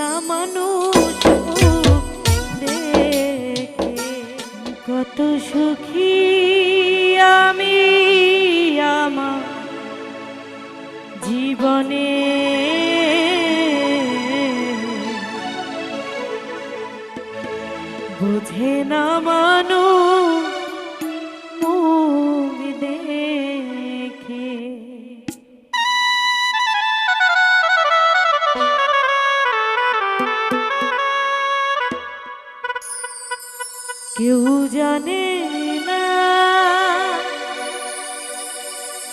না মানুষ দেখে কত সুখী আমি আমার জীবনে। বুঝে না মানুষ কেউ জানে না।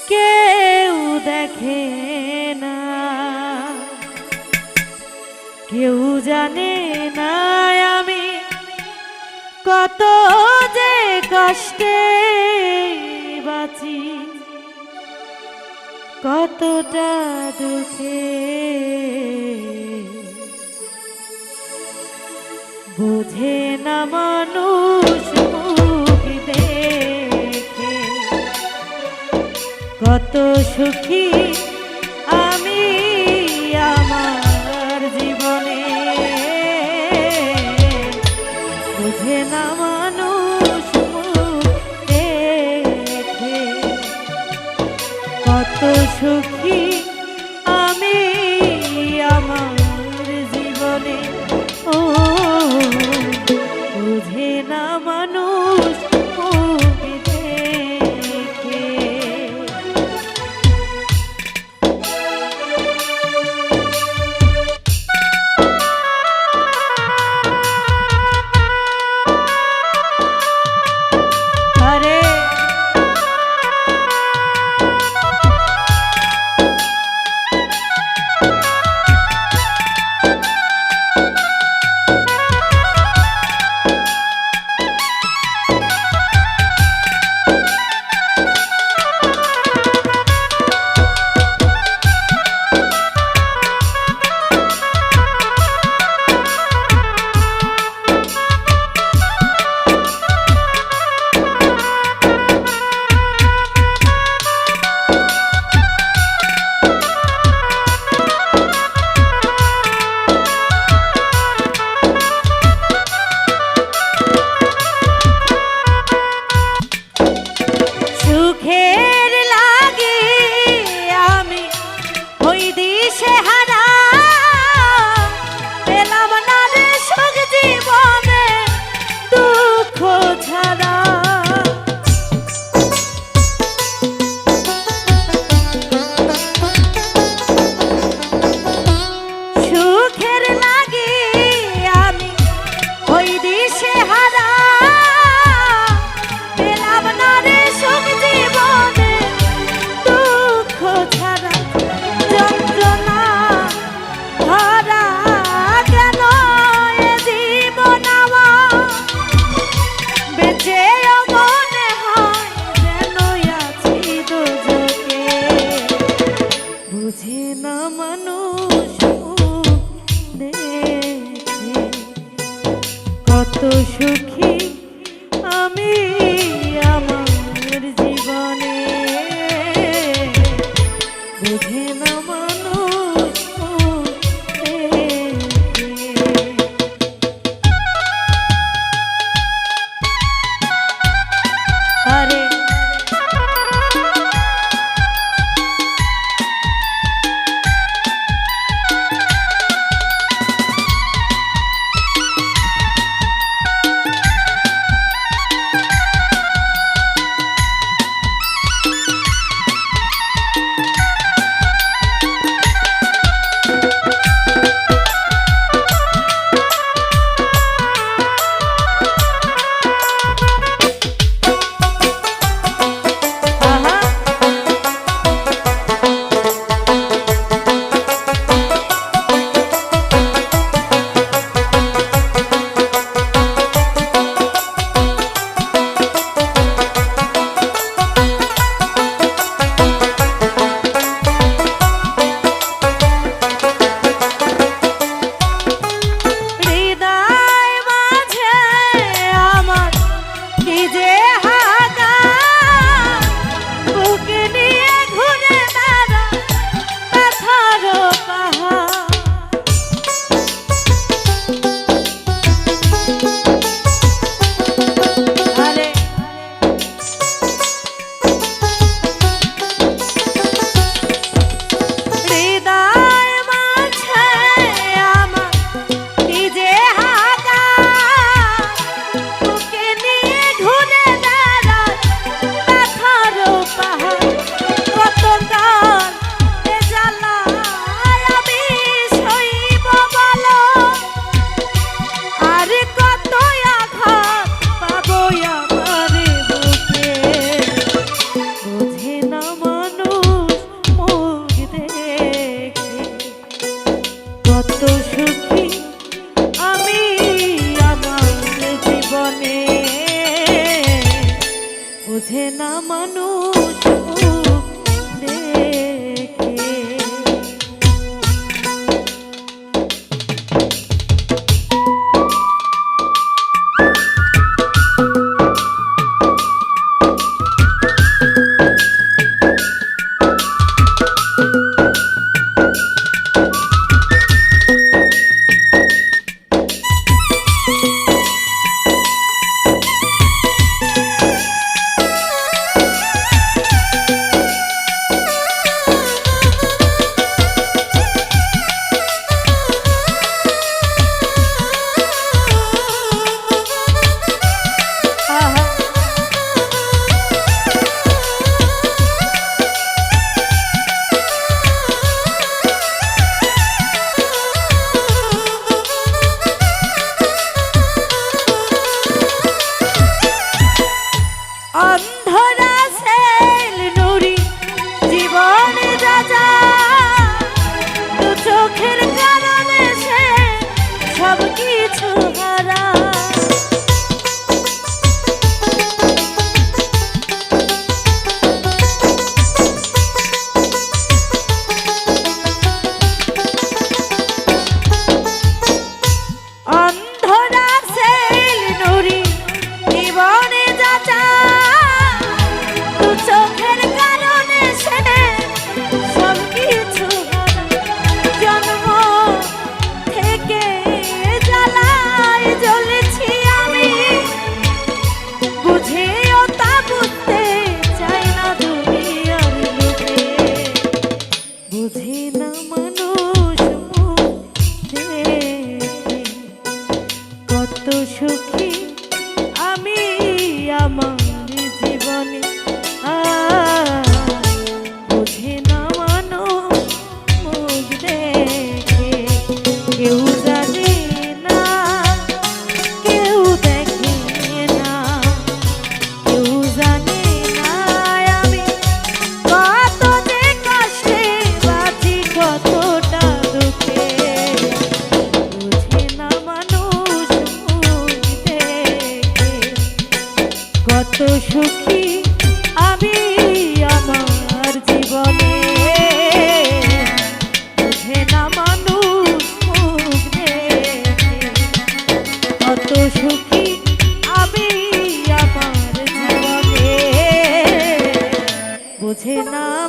কেউ দেখে না। কেউ জানে না আমি কত যে কষ্টে বাঁচি, কতটা দুঃখে বোঝে না মানুষ দেখে। কত সুখী আমি আমার জীবনে। বুঝে না মানুষ দেখে। কত সুখী আমি আমার জীবনে। কত সুখী বুঝে না সুখী আমি আমার জীবনে। বুঝে না মানুষ কত সুখী আমি আমার জীবনে। বুঝে না